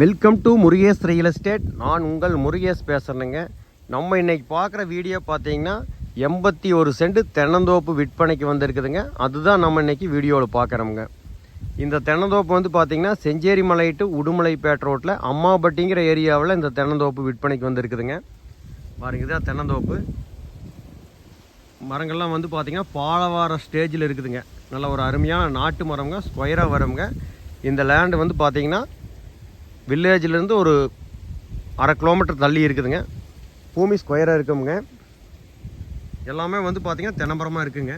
Welcome to Murugesh real estate நான் உங்கள் முருகேஷ் பேசுகிறேங்க நம்ம இன்னைக்கு பார்க்குற வீடியோ பார்த்தீங்கன்னா எண்பத்தி ஒரு சென்ட் தென்னந்தோப்பு விற்பனைக்கு வந்திருக்குதுங்க. அதுதான் நம்ம இன்னைக்கு வீடியோவில் பார்க்குறோமுங்க. இந்த தென்னந்தோப்பு வந்து பார்த்திங்கன்னா செஞ்சேரி மலை டு பேட் ரோட்டில் அம்மாபட்டிங்கிற ஏரியாவில் இந்த தென்னந்தோப்பு விற்பனைக்கு வந்திருக்குதுங்க. பாருங்க இதுதான் தென்னந்தோப்பு. மரங்கள்லாம் வந்து பார்த்திங்கன்னா பாலவார ஸ்டேஜில் இருக்குதுங்க. நல்ல ஒரு அருமையான நாட்டு மரம்ங்க ஸ்கொயராக வரமுங்க. இந்த லேண்டு வந்து பார்த்திங்கன்னா வில்லேஜ்லேருந்து ஒரு அரை கிலோமீட்டர் தள்ளி இருக்குதுங்க. பூமி ஸ்கொயராக இருக்குங்க எல்லாமே வந்து பார்த்திங்கன்னா தென்னமரமாக இருக்குங்க.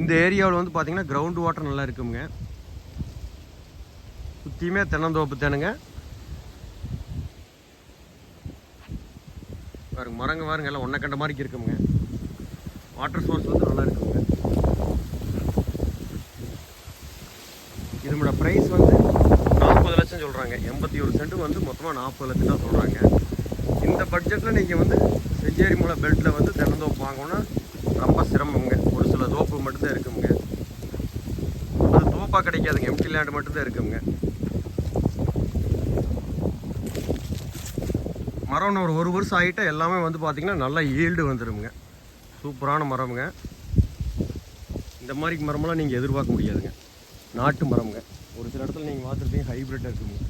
இந்த ஏரியாவில் வந்து பார்த்திங்கன்னா கிரவுண்ட் வாட்டர் நல்லா இருக்குங்க சுற்றியுமே தென்னந்தோப்பு தேனுங்க. பாருங்க மரங்க பாருங்க எல்லாம் ஒன்றை கண்ட மாதிரி இருக்குங்க வாட்டர் சோர்ஸ் வந்து நல்லா இருக்குங்க இதனோட ப்ரைஸ் வந்து எண்பத்தி ஒரு சென்ட் வந்து மொத்தமாக நாற்பது லட்சம் தான் சொல்கிறாங்க இந்த பட்ஜெட்டில் நீங்கள் வந்து செஞ்சேரி மூலை பெல்ட்டில் வந்து தென்னந்தோப்பு வாங்கணும்னா ரொம்ப சிரமங்க. ஒரு சில தோப்பு மட்டும்தான் இருக்குங்க. அது தோப்பாக கிடைக்காதுங்க. எம்டி லேண்ட் மட்டும்தான் இருக்குங்க. மரம் ஒரு ஒரு வருஷம் ஆகிட்டா எல்லாமே வந்து பார்த்திங்கன்னா நல்லா ஈல்டு வந்துடுங்க சூப்பரான மரமுங்க. இந்த மாதிரி மரமெல்லாம் நீங்கள் எதிர்பார்க்க முடியாதுங்க. நாட்டு மரமுங்க. ஒரு சில இடத்துல நீங்கள் பார்த்துருப்பீங்க ஹைப்ரிட்டாக இருக்குங்க.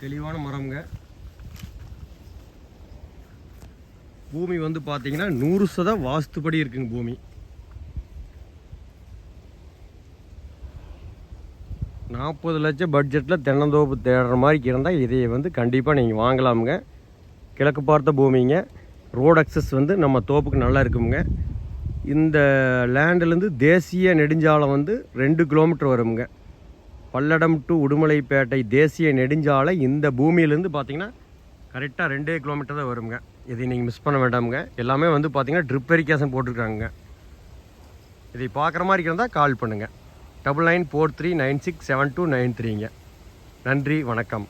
தெளிவான மரம்ங்க. பூமி வந்து பார்த்தீங்கன்னா நூறு சத வாஸ்துப்படி இருக்குங்க பூமி. நாற்பது லட்சம் பட்ஜெட்டில் தென்னந்தோப்பு தேடுற மாதிரி இருந்தால் இதை வந்து கண்டிப்பாக நீங்கள் வாங்கலாமுங்க. கிழக்கு பார்த்த பூமிங்க. ரோடு அக்சஸ் வந்து நம்ம தோப்புக்கு நல்லா இருக்குங்க இந்த லேண்டுலேருந்து தேசிய நெடுஞ்சாலை வந்து ரெண்டு கிலோமீட்டர் வருங்க பல்லடம் டு உடுமலைப்பேட்டை தேசிய நெடுஞ்சாலை இந்த பூமியிலேருந்து பார்த்தீங்கன்னா கரெக்டாக ரெண்டே கிலோமீட்டர் தான் வருங்க. இதை நீங்கள் மிஸ் பண்ண வேண்டாமுங்க. எல்லாமே வந்து பார்த்தீங்கன்னா ட்ரிப் வெரிகேஷன் போட்டிருக்காங்க. இதை பார்க்குற மாதிரி இருந்தால் கால் பண்ணுங்கள் double nine four three nine six seven two nine த்ரீங்க நன்றி வணக்கம்.